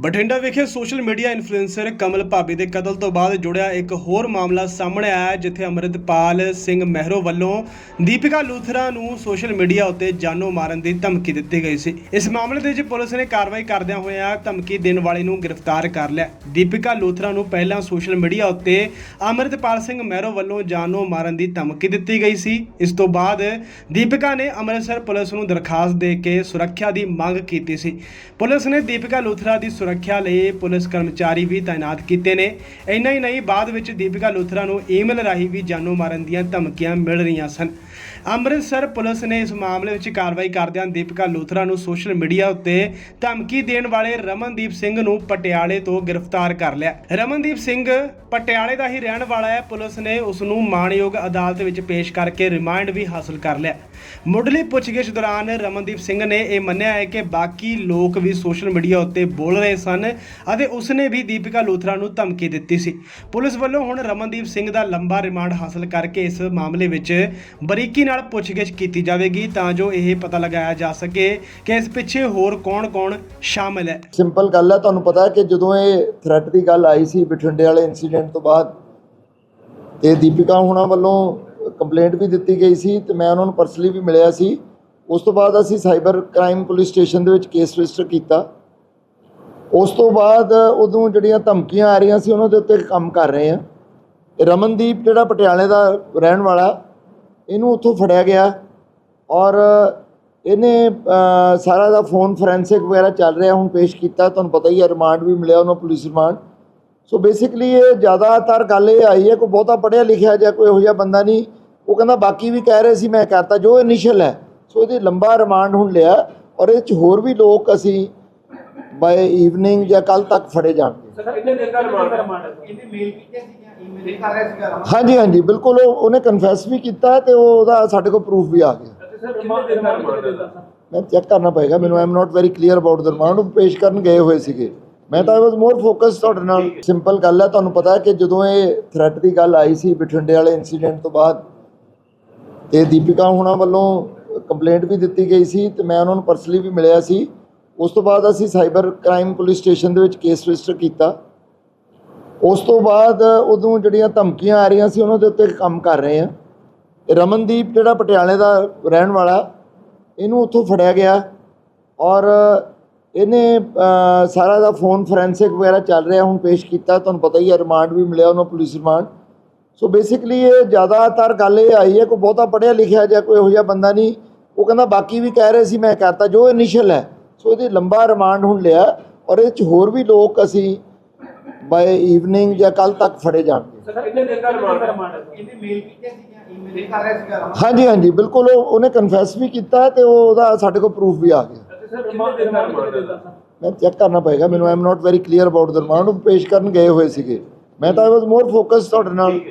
ਬਠਿੰਡਾ ਵਿਖੇ social media influencer ਕਮਲ ਭਾਬੀ ਦੇ ਕਤਲ ਤੋਂ ਬਾਅਦ ਜੁੜਿਆ ਇੱਕ ਹੋਰ ਮਾਮਲਾ ਸਾਹਮਣੇ ਆਇਆ ਜਿੱਥੇ ਅਮਰਿਤਪਾਲ ਸਿੰਘ ਮਹਿਰੋ ਵੱਲੋਂ ਦੀਪਿਕਾ ਲੂਥਰਾ ਨੂੰ ਸੋਸ਼ਲ ਮੀਡੀਆ ਉੱਤੇ ਜਾਨੋਂ ਮਾਰਨ ਦੀ ਧਮਕੀ ਦਿੱਤੀ ਗਈ ਸੀ। ਇਸ ਮਾਮਲੇ ਦੇ ਵਿੱਚ ਪੁਲਿਸ ਨੇ ਕਾਰਵਾਈ ਕਰਦਿਆਂ ਹੋਇਆਂ ਧਮਕੀ ਦੇਣ ਵਾਲੇ ਨੂੰ ਗ੍ਰਿਫਤਾਰ ਕਰ ਲਿਆ। ਦੀਪਿਕਾ ਲੂਥਰਾ ਨੂੰ ਪਹਿਲਾਂ ਸੋਸ਼ਲ ਮੀਡੀਆ ਉੱਤੇ ਅਮਰਿਤਪਾਲ ਸਿੰਘ ਮਹਿਰੋ ਵੱਲੋਂ ਜਾਨੋਂ ਮਾਰਨ ਦੀ ਧਮਕੀ ਦਿੱਤੀ ਗਈ ਸੀ। ਇਸ ਤੋਂ ਬਾਅਦ ਦੀਪਿਕਾ ਨੇ ਅੰਮ੍ਰਿਤਸਰ ਪੁਲਿਸ ਨੂੰ ਦਰਖਾਸਤ ਦੇ ਕੇ ਸੁਰੱਖਿਆ ਦੀ ਮੰਗ ਕੀਤੀ ਸੀ। ਪੁਲਿਸ ਨੇ ਦੀਪਿਕਾ ਲੂਥਰਾ ਦੀ ਸੁਰੱਖਿਆ ਲਈ ਪੁਲਿਸ ਕਰਮਚਾਰੀ ਵੀ ਤਾਇਨਾਤ ਕੀਤੇ ਨੇ। ਇੰਨਾ ਹੀ ਨਹੀਂ, ਬਾਅਦ ਵਿੱਚ ਦੀਪਿਕਾ ਲੂਥਰਾ ਨੂੰ ਈਮੇਲ ਰਾਹੀਂ ਵੀ ਜਾਨੋਂ ਮਾਰਨ ਦੀਆਂ ਧਮਕੀਆਂ ਮਿਲ ਰਹੀਆਂ ਸਨ। ਅੰਮ੍ਰਿਤਸਰ ਪੁਲਿਸ ਨੇ ਇਸ ਮਾਮਲੇ ਵਿੱਚ ਕਾਰਵਾਈ ਕਰਦਿਆਂ ਦੀਪਿਕਾ ਲੂਥਰਾ ਨੂੰ ਸੋਸ਼ਲ ਮੀਡੀਆ ਉੱਤੇ ਧਮਕੀ ਦੇਣ ਵਾਲੇ ਰਮਨਦੀਪ ਸਿੰਘ ਨੂੰ ਪਟਿਆਲੇ ਤੋਂ ਗ੍ਰਿਫਤਾਰ ਕਰ ਲਿਆ। ਰਮਨਦੀਪ ਸਿੰਘ ਪਟਿਆਲੇ ਦਾ ਹੀ ਰਹਿਣ ਵਾਲਾ ਹੈ। ਪੁਲਿਸ ਨੇ ਉਸ ਨੂੰ ਮਾਣਯੋਗ ਅਦਾਲਤ ਵਿੱਚ ਪੇਸ਼ ਕਰਕੇ ਰਿਮਾਂਡ ਵੀ ਹਾਸਲ ਕਰ ਲਿਆ। ਮੁੱਢਲੀ ਪੁੱਛਗਿੱਛ ਦੌਰਾਨ ਰਮਨਦੀਪ ਸਿੰਘ ਨੇ ਇਹ ਮੰਨਿਆ ਹੈ ਕਿ ਬਾਕੀ ਲੋਕ ਵੀ ਸੋਸ਼ਲ ਮੀਡੀਆ ਉੱਤੇ ਬੋਲ ਰਹੇ ਸਨ ਅਤੇ ਉਸਨੇ ਵੀ ਦੀਪਿਕਾ ਲੋਥਰਾ ਨੂੰ ਧਮਕੀ ਦਿੱਤੀ ਸੀ। ਪੁਲਿਸ ਵੱਲੋਂ ਹੁਣ ਰਮਨਦੀਪ ਸਿੰਘ ਦਾ ਲੰਬਾ ਰਿਮਾਂਡ ਹਾਸਲ ਕਰਕੇ ਇਸ ਮਾਮਲੇ ਵਿੱਚ ਬਰੀਕੀ ਨਾਲ ਪੁੱਛਗਿੱਛ ਕੀਤੀ ਜਾਵੇਗੀ ਤਾਂ ਜੋ ਇਹ ਪਤਾ ਲਗਾਇਆ ਜਾ ਸਕੇ ਕਿ ਇਸ ਪਿੱਛੇ ਹੋਰ ਕੌਣ-ਕੌਣ ਸ਼ਾਮਲ ਹੈ। ਸਿੰਪਲ ਗੱਲ ਹੈ, ਤੁਹਾਨੂੰ ਪਤਾ ਹੈ ਕਿ ਜਦੋਂ ਇਹ ਥ੍ਰੈਟ ਦੀ ਗੱਲ ਆਈ ਸੀ ਬਠਿੰਡੇ ਵਾਲੇ ਇਨਸੀਡੈਂਟ ਤੋਂ ਬਾਅਦ, ਤੇ ਦੀਪਿਕਾ ਹੁਣਾਂ ਵੱਲੋਂ ਕੰਪਲੇਂਟ ਵੀ ਦਿੱਤੀ ਗਈ ਸੀ ਤੇ ਮੈਂ ਉਹਨਾਂ ਨੂੰ ਪਰਸਨਲੀ ਵੀ ਮਿਲਿਆ ਸੀ। ਉਸ ਤੋਂ ਬਾਅਦ ਅਸੀਂ ਸਾਈਬਰ ਕ੍ਰਾਈਮ ਪੁਲਿਸ ਸਟੇਸ਼ਨ ਦੇ ਵਿੱਚ ਕੇਸ ਰਜਿਸਟਰ ਕੀਤਾ। ਉਸ ਤੋਂ ਬਾਅਦ ਉਦੋਂ ਜਿਹੜੀਆਂ ਧਮਕੀਆਂ ਆ ਰਹੀਆਂ ਸੀ, ਉਹਨਾਂ ਦੇ ਉੱਤੇ ਕੰਮ ਕਰ ਰਹੇ ਆ। ਰਮਨਦੀਪ ਜਿਹੜਾ ਪਟਿਆਲੇ ਦਾ ਰਹਿਣ ਵਾਲਾ, ਇਹਨੂੰ ਉੱਥੋਂ ਫੜਿਆ ਗਿਆ ਔਰ ਇਹਨੇ ਸਾਰਾ ਦਾ ਫੋਨ ਫੋਰੈਂਸਿਕ ਵਗੈਰਾ ਚੱਲ ਰਿਹਾ, ਹੁਣ ਪੇਸ਼ ਕੀਤਾ। ਤੁਹਾਨੂੰ ਪਤਾ ਹੀ ਹੈ ਰਿਮਾਂਡ ਵੀ ਮਿਲਿਆ ਉਹਨੂੰ, ਪੁਲਿਸ ਰਿਮਾਂਡ। ਸੋ ਬੇਸਿਕਲੀ ਇਹ ਜ਼ਿਆਦਾਤਰ ਗੱਲ ਇਹ ਆਈ ਹੈ, ਕੋਈ ਬਹੁਤਾ ਪੜ੍ਹਿਆ ਲਿਖਿਆ ਜਾਂ ਕੋਈ ਇਹੋ ਜਿਹਾ ਬੰਦਾ ਨਹੀਂ। ਉਹ ਕਹਿੰਦਾ, ਬਾਕੀ ਵੀ ਕਹਿ ਰਹੇ ਸੀ, ਮੈਂ ਕਰਤਾ ਜੋ ਇਨੀਸ਼ੀਅਲ ਹੈ। ਸੋ ਇਹਦੇ ਲੰਬਾ ਰਿਮਾਂਡ ਹੁਣ ਲਿਆ ਔਰ ਇਹ ਚ ਹੋਰ ਵੀ ਲੋਕ ਅਸੀਂ ਬਾਏ ਈਵਨਿੰਗ ਜਾਂ ਕੱਲ ਤੱਕ ਫੜੇ ਜਾਣਗੇ। ਹਾਂਜੀ ਹਾਂਜੀ ਬਿਲਕੁਲ ਉਹ ਉਹਨੇ ਕਨਫੈਸ ਵੀ ਕੀਤਾ ਤੇ ਉਹ ਉਹਦਾ ਸਾਡੇ ਕੋਲ ਪ੍ਰੂਫ ਵੀ ਆ ਗਿਆ। ਮੈਂ ਚੈੱਕ ਕਰਨਾ ਪਏਗਾ ਮੈਨੂੰ I am not very clear about the remand. ਉਹ ਪੇਸ਼ ਕਰਨ ਗਏ ਹੋਏ ਸੀਗੇ। ਮੈਂ ਤਾਂ ਆਈ ਵਾਸ ਮੋਰ ਫੋਕਸ ਤੁਹਾਡੇ ਨਾਲ। ਸਿੰਪਲ ਗੱਲ ਹੈ ਤੁਹਾਨੂੰ ਪਤਾ ਹੈ ਕਿ ਜਦੋਂ ਇਹ ਥ੍ਰੈਟ ਦੀ ਗੱਲ ਆਈ ਸੀ ਬਠਿੰਡੇ ਵਾਲੇ ਇਨਸੀਡੈਂਟ ਤੋਂ ਬਾਅਦ ਤੇ ਦੀਪਿਕਾ ਹੁਣਾਂ ਵੱਲੋਂ ਕੰਪਲੇਂਟ ਵੀ ਦਿੱਤੀ ਗਈ ਸੀ ਤੇ ਮੈਂ ਉਹਨਾਂ ਨੂੰ ਪਰਸਨਲੀ ਵੀ ਮਿਲਿਆ ਸੀ। ਉਸ ਤੋਂ ਬਾਅਦ ਅਸੀਂ ਸਾਈਬਰ ਕ੍ਰਾਈਮ ਪੁਲਿਸ ਸਟੇਸ਼ਨ ਦੇ ਵਿੱਚ ਕੇਸ ਰਜਿਸਟਰ ਕੀਤਾ। ਉਸ ਤੋਂ ਬਾਅਦ ਉਦੋਂ ਜਿਹੜੀਆਂ ਧਮਕੀਆਂ ਆ ਰਹੀਆਂ ਸੀ, ਉਹਨਾਂ ਦੇ ਉੱਤੇ ਕੰਮ ਕਰ ਰਹੇ ਆ ਰਮਨਦੀਪ ਜਿਹੜਾ ਪਟਿਆਲੇ ਦਾ ਰਹਿਣ ਵਾਲਾ, ਇਹਨੂੰ ਉੱਥੋਂ ਫੜਿਆ ਗਿਆ ਔਰ ਇਹਨੇ ਸਾਰਾ ਦਾ ਫੋਨ ਫੋਰੈਂਸਿਕ ਵਗੈਰਾ ਚੱਲ ਰਿਹਾ, ਹੁਣ ਪੇਸ਼ ਕੀਤਾ। ਤੁਹਾਨੂੰ ਪਤਾ ਹੀ ਹੈ ਰਿਮਾਂਡ ਵੀ ਮਿਲਿਆ ਉਹਨੂੰ ਪੁਲਿਸ ਰਿਮਾਂਡ। ਸੋ ਬੇਸਿਕਲੀ ਇਹ ਜ਼ਿਆਦਾਤਰ ਗੱਲ ਇਹ ਆਈ ਹੈ, ਕੋਈ ਬਹੁਤਾ ਪੜ੍ਹਿਆ ਲਿਖਿਆ ਜਾਂ ਕੋਈ ਇਹੋ ਜਿਹਾ ਬੰਦਾ ਨਹੀਂ। ਉਹ ਕਹਿੰਦਾ, ਬਾਕੀ ਵੀ ਕਹਿ ਰਹੇ ਸੀ, ਮੈਂ ਕਰਤਾ ਜੋ ਇਨੀਸ਼ੀਅਲ ਹੈ ਸੋ ਇਹਦੀ ਲੰਬਾ ਰਿਮਾਂਡ ਹੁਣ ਲਿਆ ਔਰ ਇਹ ਚ ਹੋਰ ਵੀ ਲੋਕ ਅਸੀਂ ਬਾਏ ਈਵਨਿੰਗ ਜਾਂ ਕੱਲ ਤੱਕ ਫੜੇ ਜਾਣਗੇ। ਸਰ ਕਿੰਨੇ ਦਿਨ ਦਾ ਰਿਮਾਂਡ ਹੈ? ਇਹਨੇ ਮੇਲ ਕੀਤੇ ਸੀ ਜਾਂ ਈਮੇਲ ਕਰ ਰਿਹਾ ਸੀਗਾ ਰਮਨ ਹਾਂਜੀ ਹਾਂਜੀ ਬਿਲਕੁਲ ਉਹ ਉਹਨੇ ਕਨਫੈਸ ਵੀ ਕੀਤਾ ਤੇ ਉਹ ਉਹਦਾ ਸਾਡੇ ਕੋਲ ਪ੍ਰੂਫ ਵੀ ਆ ਗਿਆ। ਤੇ ਸਰ ਕਿੰਨੇ ਦਿਨ ਦਾ ਰਿਮਾਂਡ ਹੈ? ਮੈਂ ਚੈੱਕ ਕਰਨਾ ਪਏਗਾ ਮੈਨੂੰ I am not very clear about the remand ਉਹ ਪੇਸ਼ ਕਰਨ ਗਏ ਹੋਏ ਸੀਗੇ। ਮੈਂ ਤਾਂ ਆਈ ਵਾਸ ਮੋਰ ਫੋਕਸ ਤੁਹਾਡੇ ਨਾਲ।